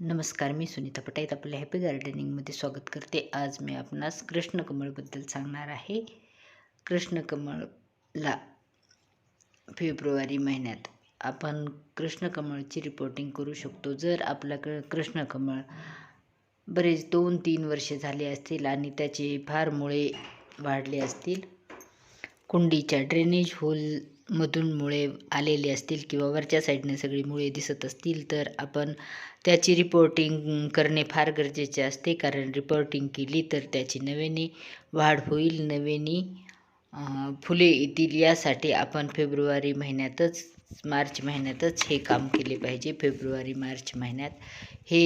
नमस्कार मी सुनीता पटाईत आपल्या हॅपी गार्डनिंगमध्ये स्वागत करते. आज मी आपणास कृष्णकमळबद्दल सांगणार आहे. कृष्णकमळला फेब्रुवारी महिन्यात आपण कृष्णकमळची रिपोर्टिंग करू शकतो. जर आपला क कृष्णकमळ बरेच दोन तीन वर्षे झाले असतील आणि त्याचे फार मुळे वाढले असतील कुंडीच्या ड्रेनेज होल मधून मुळे आलेले असतील किंवा वरच्या साईडने सगळी मुळे दिसत असतील तर आपण त्याची रिपोर्टिंग करणे फार गरजेचे असते. कारण रिपोर्टिंग केली तर त्याची नव्याने वाढ होईल नव्याने फुले येतील. यासाठी आपण फेब्रुवारी महिन्यातच मार्च महिन्यातच हे काम केले पाहिजे. फेब्रुवारी मार्च महिन्यात हे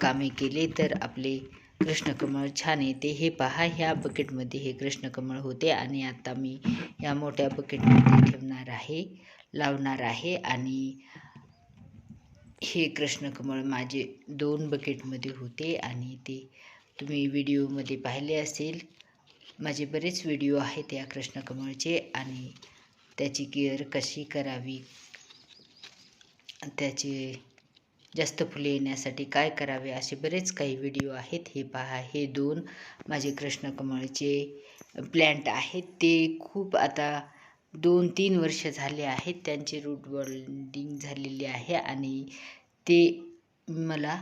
कामे केले तर आपले कृष्णकमळ छान येते हे पहा ह्या बकेटमध्ये हे कृष्णकमळ होते आणि आता मी या मोठ्या बकेटमध्ये ठेवणार आहे लावणार आहे आणि हे कृष्णकमळ माझे दोन बकेटमध्ये होते आणि ते तुम्ही व्हिडिओमध्ये पाहिले असेल. माझे बरेच व्हिडिओ आहेत या कृष्णकमळचे आणि त्याची केअर कशी करावी त्याचे जास्त फुले येण्यासाठी काय करावे असे बरेच काही व्हिडिओ आहेत. हे पहा हे दोन माझे कृष्णकमळचे प्लॅन्ट आहेत. ते खूप आता दोन तीन वर्ष झाले आहेत. त्यांचे रूट बॉल्डिंग झालेले आहे आणि ते मला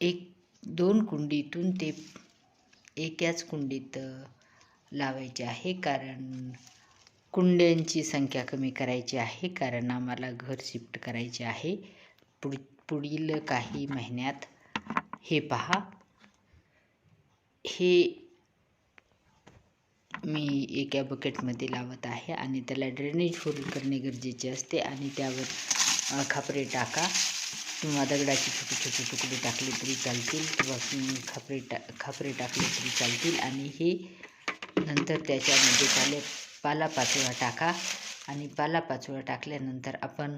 एक दोन कुंडीतून ते एकाच कुंडीत लावायचे आहे. कारण कुंड्यांची संख्या कमी करायची आहे. कारण आम्हाला घर शिफ्ट करायचे आहे. पुढ पुढील काही महिन्यात हे पहा. हे मी एका बकेटमध्ये लावत आहे आणि त्याला ड्रेनेज होल करणे गरजेचे असते आणि त्यावर खापरे टाका. किंवा दगडाची छोटे छोटे तुकडे टाकले तरी चालतील किंवा खापरे टा खापरे टाकले तरी चालतील. आणि हे नंतर त्याच्यामध्ये पाले पालापाचोळा टाका. आणि पालापाचोळा टाकल्यानंतर आपण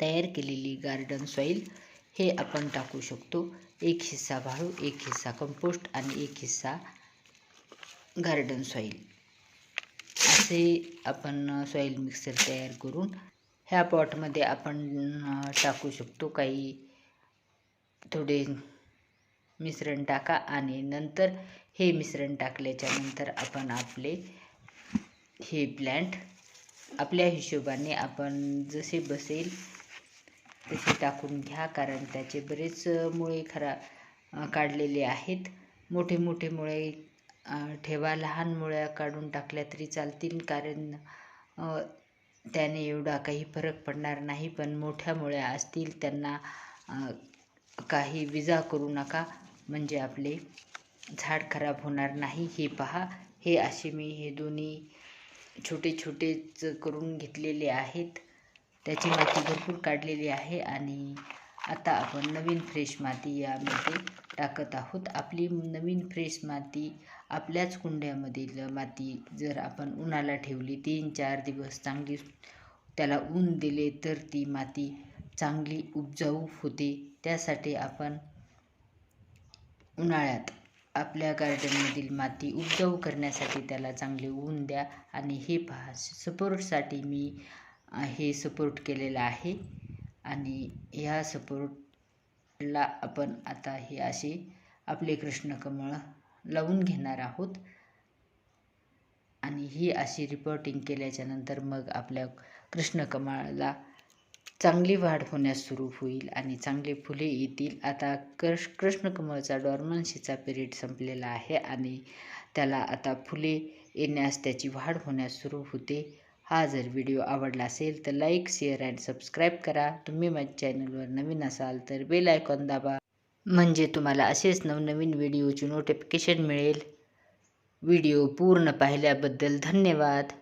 तयार केलेली गार्डन सॉईल हे आपण टाकू शकतो. एक हिस्सा वाळू एक हिस्सा कंपोस्ट आणि एक हिस्सा गार्डन सॉईल असे आपण सॉईल मिक्सर तयार करून ह्या पॉटमध्ये आपण टाकू शकतो. काही थोडे मिश्रण टाका आणि नंतर हे मिश्रण टाकल्याच्या नंतर आपण आपले हे प्लॅन्ट आपल्या हिशोबाने आपण जसे बसेल तसे टाकून घ्या कारण त्याचे बरेच मुळे खरा काढलेले आहेत. मोठे मोठे मुळे ठेवा लहान मुळ्या काढून टाकल्या तरी चालतील कारण त्याने एवढा काही फरक पडणार नाही. पण मोठ्या मुळ्या असतील त्यांना काही विजा करू नका. म्हणजे आपले झाड खराब होणार नाही. हे पहा. हे असे मी हे दोन्ही छोटे छोटेच करून घेतलेले आहेत. त्याची माती भरपूर काढलेली आहे आणि आता आपण नवीन फ्रेश माती यामध्ये टाकत आहोत. आपली नवीन फ्रेश माती आपल्याच कुंड्यामधील माती जर आपण उन्हाला ठेवली तीन चार दिवस चांगली त्याला ऊन दिले तर ती माती चांगली उपजाऊ होते. त्यासाठी आपण उन्हाळ्यात आपल्या गार्डनमधील माती उपजाऊ करण्यासाठी त्याला चांगले ऊन द्या आणि हे पहा सपोर्टसाठी मी हे सपोर्ट केलेलं आहे. आणि ह्या सपोर्टला आपण आता हे असे आपले कृष्णकमळ लावून घेणार आहोत. आणि ही अशी रिपोर्टिंग केल्याच्यानंतर मग आपल्या कृष्णकमळाला चांगली वाढ होण्यास सुरू होईल आणि चांगली फुले येतील. आता कृष कृष्णकमळचा डॉर्मन्सीचा पिरियड संपलेला आहे आणि त्याला आता फुले येण्यास त्याची वाढ होण्यास सुरू होते. हा जर व्हिडिओ आवडला असेल तर लाईक शेअर अँड सबस्क्राईब करा. तुम्ही माझ्या चॅनलवर नवीन असाल तर बेल आयकॉन दाबा. म्हणजे तुम्हाला असेच नवनवीन व्हिडिओची नोटिफिकेशन मिळेल. व्हिडिओ पूर्ण पाहिल्याबद्दल धन्यवाद.